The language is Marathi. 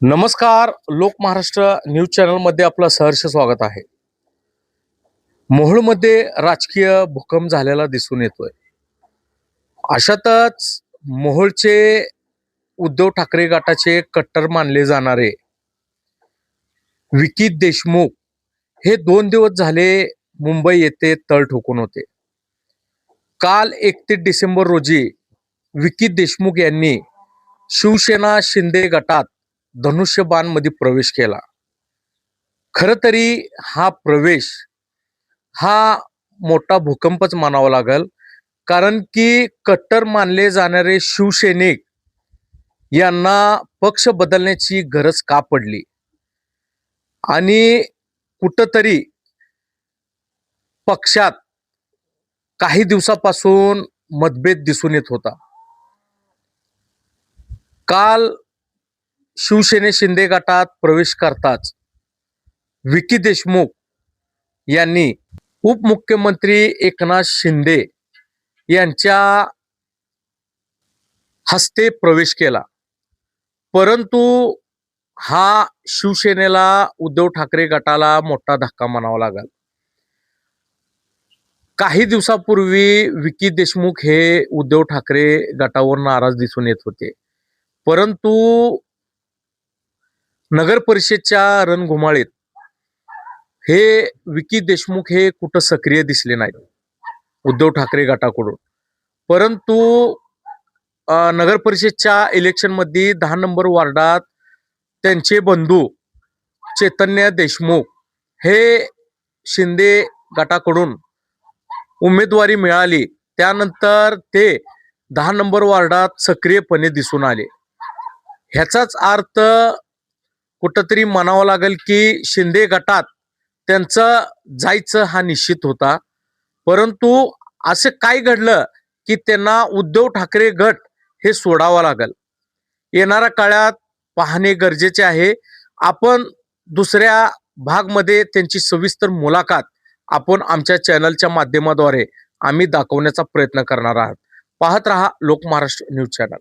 नमस्कार. लोक महाराष्ट्र न्यूज चॅनलमध्ये आपलं सहर्ष स्वागत आहे. मोहोळमध्ये राजकीय भूकंप झालेला दिसून येतोय. अशातच मोहोळचे उद्धव ठाकरे गटाचे कट्टर मानले जाणारे विकी देशमुख हे दोन दिवस झाले मुंबई येथे तळ ठोकून होते. काल एकतीस डिसेंबर रोजी विकी देशमुख यांनी शिवसेना शिंदे गटात धनुष्यबाणमध्ये प्रवेश केला. खर तरी हा प्रवेश हा मोठा भूकंपच मानावा लागल. कारण की कट्टर मानले जाणारे शिवसैनिक यांना पक्ष बदलण्याची गरज का पडली? आणि कुठंतरी पक्षात काही दिवसापासून मतभेद दिसून येत होता. काल शिवसेने शिंदे गटात प्रवेश करताच विकी देशमुख यांनी उपमुख्यमंत्री एकनाथ शिंदे यांच्या हस्ते प्रवेश केला. परंतु हा शिवसेनेला उद्धव ठाकरे गटाला मोठा धक्का म्हणावा लागला. काही दिवसापूर्वी विकी देशमुख हे उद्धव ठाकरे गटावर नाराज दिसून येत होते. परंतु नगर परिषदच्या रणघुमाळीत हे विकी देशमुख हे कुठं सक्रिय दिसले नाहीत उद्धव ठाकरे गटाकडून. परंतु नगर परिषदच्या इलेक्शनमध्ये दहा नंबर वार्डात त्यांचे बंधू चैतन्य देशमुख हे शिंदे गटाकडून उमेदवारी मिळाली. त्यानंतर ते दहा नंबर वार्डात सक्रियपणे दिसून आले. ह्याचाच अर्थ कुठंतरी म्हणावं लागेल की शिंदे गटात त्यांचं जायचं हा निश्चित होता. परंतु असं काय घडलं की त्यांना उद्धव ठाकरे गट हे सोडावं लागल. येणाऱ्या काळात पाहणे गरजेचे आहे. आपण दुसऱ्या भागमध्ये त्यांची सविस्तर मुलाखत आपण आमच्या चॅनलच्या माध्यमाद्वारे आम्ही दाखवण्याचा प्रयत्न करणार आहात. पाहत रहा लोक महाराष्ट्र न्यूज चॅनल.